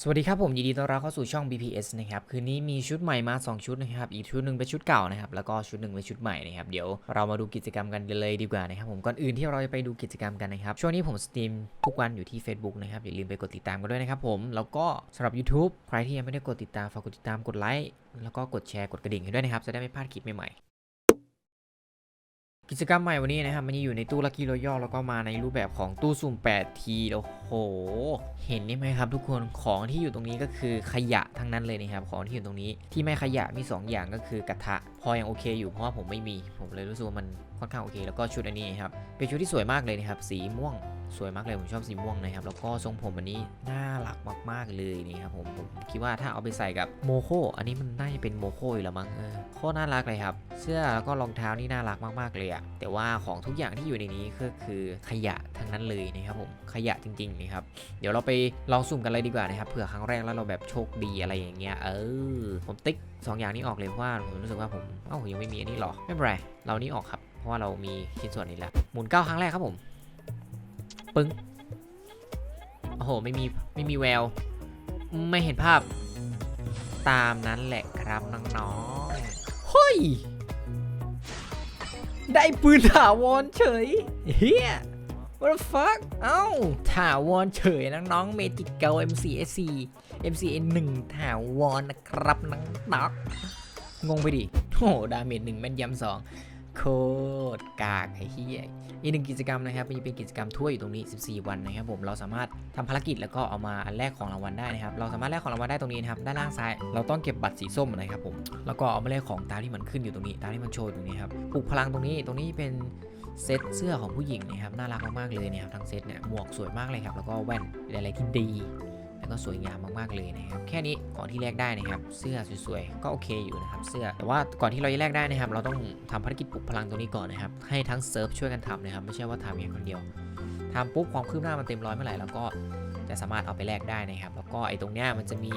สวัสดีครับผมยินดีต้อนรับเข้าสู่ช่อง BPS นะครับคืนนี้มีชุดใหม่มา 2 ชุดนะครับอีกชุดหนึ่งเป็นชุดเก่านะครับแล้วก็ชุดหนึ่งเป็นชุดใหม่นะครับเดี๋ยวเรามาดูกิจกรรมกันเลยดีกว่านะครับผมก่อนอื่นที่เราจะไปดูกิจกรรมกันนะครับช่วงนี้ผมสตรีมทุกวันอยู่ที่ Facebook นะครับอย่าลืมไปกดติดตามกันด้วยนะครับผมแล้วก็สำหรับ YouTube ใครที่ยังไม่ได้กดติดตามฝากกดติดตามกดไลค์แล้วก็กดแชร์กดกระดิ่งให้ด้วยนะครับจะได้ไม่พลาดคลิปใหม่ๆ กิจกรรมใหม่วันนี้นะครับมันจะอยู่ในตู้ลักกี้รอยัลแล้วก็มาในรูปแบบของตู้สุ่ม 8T โอ้โห เห็นนี่ไหมครับทุกคนของที่อยู่ตรงนี้ก็คือขยะทั้งนั้นเลยนะครับของที่อยู่ตรงนี้ที่ไม่ขยะมี 2 อย่างก็คือกระทะ พอยังโอเคอยู่เพราะว่าผมไม่มีผมเลยรู้สึกว่ามันค่อนข้างโอเค แล้วก็ชุดอันนี้ครับเป็นชุดที่สวยมากเลยนะครับสีม่วงสวยมากเลยผมชอบสีม่วงนะครับแล้วก็ทรงผมอันนี้น่ารักมากๆเลยนี่ครับผมผมคิดว่าถ้าเอาไปใส่กับโมโคอันนี้มันน่าจะเป็นโมโคอยู่แล้วมั้งเออโคตรน่ารักเลยครับ เสื้อแล้วก็รองเท้านี่น่ารักมากๆเลยอะแต่ว่าของทุกอย่างที่อยู่ในนี้ก็คือขยะทั้งนั้นเลยนะครับผมขยะจริงๆนะครับเดี๋ยวเราไปลองสุ่มกันเลยดีกว่านะครับเผื่อครั้งแรกแล้วเราแบบโชคดีอะไรอย่างเงี้ยเออผมติ๊กสออย่างนี้ออกเลยว่าผมรู้สึกว่าผมเอ้ายังไม่มีอันนี้หรอ ไม่เป็นไร เรานี่ออกครับ เพราะว่าเรามีชิ้นส่วนนี้แล้ว หมุนเก้าครั้งแรกครับผม ปึ้ง โอ้โห ไม่มี ไม่มีแวว ไม่เห็นภาพ ตามนั้นแหละครับน้องๆเฮ้ย ได้ปืนถาวรเฉย เฮีย what the fuck เอ้าถาวรเฉยน้องๆเมจิกเกล MCSC MCN 1ถาวรนะครับน้องนัก งงไปดิโอ้โหดาเมจหนึ่งแม่นยำสองโคตรกากไอ้เหี้ยอีกหนึ่งกิจกรรมนะครับมันจะเป็นกิจกรรมถ้วอยู่ตรงนี้ 14 วันนะครับผมเราสามารถทำภารกิจแล้วก็เอามาอันแรกของรางวัลได้นะครับ เราสามารถแลกของรางวัลได้ตรงนี้นะครับด้านล่างซ้ายเราต้องเก็บบัตรสีส้มนะครับผมแล้วก็เอามาแลกของตามที่มันขึ้นอยู่ตรงนี้ ตามที่มันโชว์อยู่ตรงนี้ครับปลุกพลังตรงนี้ตรงนี้เป็นเซตเสื้อของผู้หญิงนะครับน่ารักมากๆเลยนะครับทั้งเซตเนี่ยหมวกสวยมากเลยครับแล้วก็แว่นอะไรที่ดี ก็สวยงามมากๆเลยนะครับแค่นี้ของที่แลกได้นะครับ เสื้อสวยๆก็โอเคอยู่นะครับเสื้อแต่ว่าก่อนที่เราจะแลกได้นะครับ เราต้องทำภารกิจปลุกพลังตรงนี้ก่อนนะครับ ให้ทั้งเซิร์ฟช่วยกันทำนะครับไม่ใช่ว่าทำเองคนเดียวทำปุ๊บความคืบหน้ามันเต็มร้อยเมื่อไหร่เราก็จะสามารถเอาไปแลกได้นะครับ แล้วก็ไอ้ตรงเนี้ยมันจะมี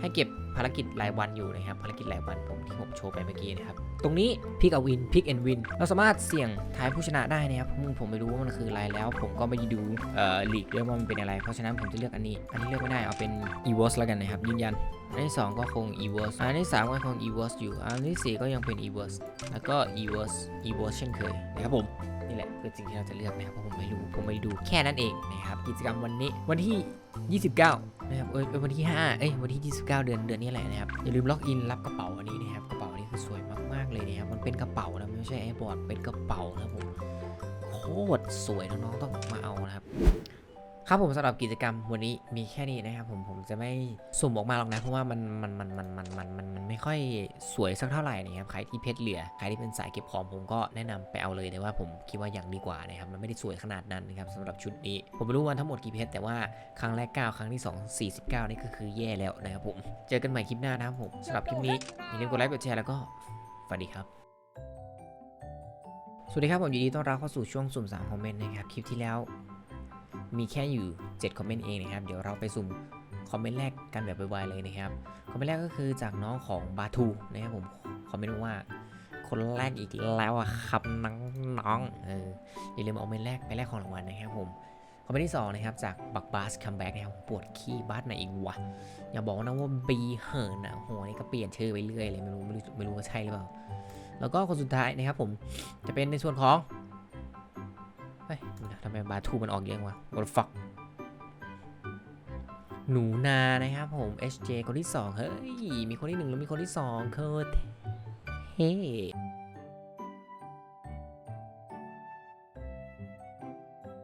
ให้เก็บภารกิจรายวันอยู่นะครับภารกิจรายวันผมที่ผมโชว์ไปเมื่อกี้นะครับตรงนี้พิกอวินพิกแอนวินเราสามารถเสี่ยงทายผู้ชนะได้นะครับผมผมไม่รู้ว่ามันคืออะไรแล้ว ผมก็ไม่ได้ดูเอ่อลีกเรื่องว่ามันเป็นอะไร เพราะฉะนั้นผมจะเลือกอันนี้ อันนี้เลือกไม่ได้เอาเป็น e v o s แล้วกันนะครับยืนยันอันที่ 2 ก็คง e v o s อันที่ 3 ก็คง e v o s อยู่ อันที่ 4 ก็ยังเป็น e v o s แล้วก็ e v o s e v o s เช่นเคยนะครับผม นี่แหละคือสิ่งที่เราจะเลือกนะครับเพราะผมไม่รู้ผมไม่ดูแค่นั้นเองนะครับกิจกรรมวันนี้วันที่ 29นะครับเออวันที่5เอ้ยวันที่ 29 เดือนเดือนนี้แหละนะครับอย่าลืมล็อกอินรับกระเป๋าอันนี้นะครับกระเป๋าอันนี้คือสวยมากๆเลยนะครับมันเป็นกระเป๋านะไม่ใช่ไอ้บอร์ดเป็นกระเป๋านะผมโคตรสวยน้องๆต้องมาเอานะครับ ครับผมสำหรับกิจกรรมวันนี้มีแค่นี้นะครับผมผมจะไม่สุ่มออกมาหรอกนะเพราะว่ามันมันมันมันมันมันมันมันไม่ค่อยสวยสักเท่าไหร่นะครับใครที่เพชรเหลือใครที่เป็นสายเก็บของผมก็แนะนำไปเอาเลยแต่ว่าผมคิดว่าอยังดีกว่านะครับมันไม่ได้สวยขนาดนั้นนะครับสำหรับชุดนี้ ผมไม่รู้วันทั้งหมดกี่เพชรแต่ว่าครั้งแรก 9 ครั้งที่ 2 49 นี่ก็คือแย่แล้วนะครับผมเจอกันใหม่คลิปหน้านะครับผมสำหรับคลิปนี้อย่าลืมกดไลค์กดแชร์แล้วก็สวัสดีครับสวัสดีครับผมยินดีต้อนรับเข้าสู่ช่วงสุ่ม3คอมเมนต์นะครับคลิปที่แล้ว มีแค่อยู่ 7 คอมเมนต์เองนะครับ เดี๋ยวเราไปสุ่มคอมเมนต์แรกกันแบบไวๆเลยนะครับ คอมเมนต์แรกก็คือจากน้องของบาทูนะครับผม คอมเมนต์ว่า คนแรกอีกแล้วอะครับน้องน้องเอออย่าลืมเอาคอมเมนต์แรกไปแลกของรางวัลนะครับผม คอมเมนต์ที่สองนะครับจากบักบาสคัมแบ็กนะครับปวดขี้บาสไหนอีกวะ อย่าบอกนะว่าบีเหินนะโหนี่ก็เปลี่ยนชื่อไปเรื่อยเลยไม่รู้ไม่รู้ไม่รู้ว่าใช่หรือเปล่า แล้วก็คนสุดท้ายนะครับผมจะเป็นในส่วนของ เฮ้ยทำไมบาทูมันออกเยอะวะวอลฟักหนูนานะครับผม HJ คนที่ 2 เฮ้ย มีคนที่ 1 แล้วมีคนที่2โคตรเฮ้